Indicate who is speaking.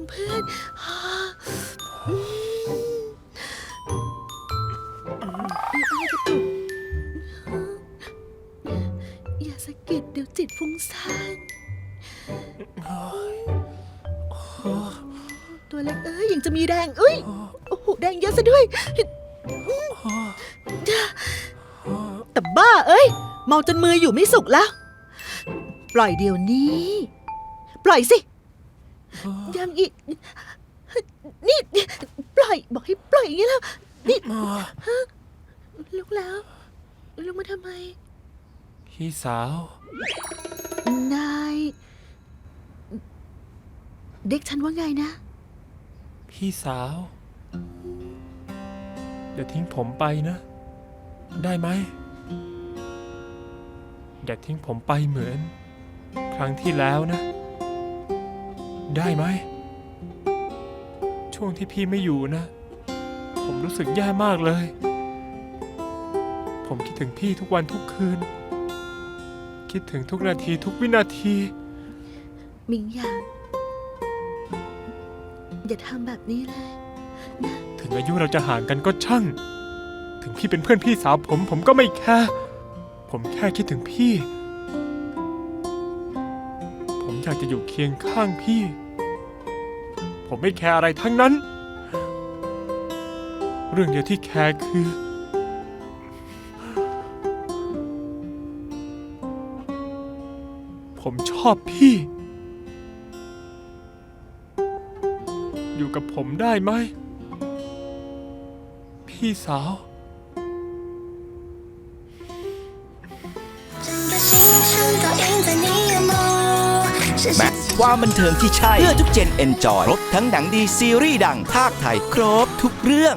Speaker 1: มเพื่อนอย่าสะกิดเดี๋ยวจิตฟุ้งซ่านตัวเล็กเอ้ยยังจะมีแรงเอ้ยโอ้โหแดงเยอะซะด้วยแต่บ้าเอ้ยเมาจนมืออยู่ไม่สุกแล้ว ปล่อยเดี๋ยวนี้ ปล่อยสิ ยังอีก นี่ ปล่อย บอกให้ปล่อยอย่างนี้แล้ว นี่ลุกแล้ว ลุกมาทำไม
Speaker 2: พี่สาว
Speaker 1: นาย เด็กฉันว่าไงนะ
Speaker 2: พี่สาว อย่าทิ้งผมไปนะ ได้ไหม อย่าทิ้งผมไปเหมือน ครั้งที่แล้วนะ ได้ไหม ช่วงที่พี่ไม่อยู่นะ ผมรู้สึกแย่มากเลย ผมคิดถึงพี่ทุกวันทุกคืน คิดถึงทุกนาทีทุกวินาที
Speaker 1: มิงหยางอย่าทำแบบนี้เลย
Speaker 2: ถึงอายุเราจะห่างกันก็ช่าง ถึงพี่เป็นเพื่อนพี่สาวผมผมก็ไม่แค่ผมแค่คิดถึงพี่ ผมอยากจะอยู่เคียงข้างพี่ ผมไม่แคร์อะไรทั้งนั้น เรื่องเดียวที่แคร์คือ ผมชอบพี่ อยู่กับผมได้ไหม พี่สาว
Speaker 3: แม็กความบันเทิงที่ใช่ เพื่อทุกเจนเอนจอย ครบทั้งหนังดีซีรีส์ดัง ภาคไทย ครบทุกเรื่อง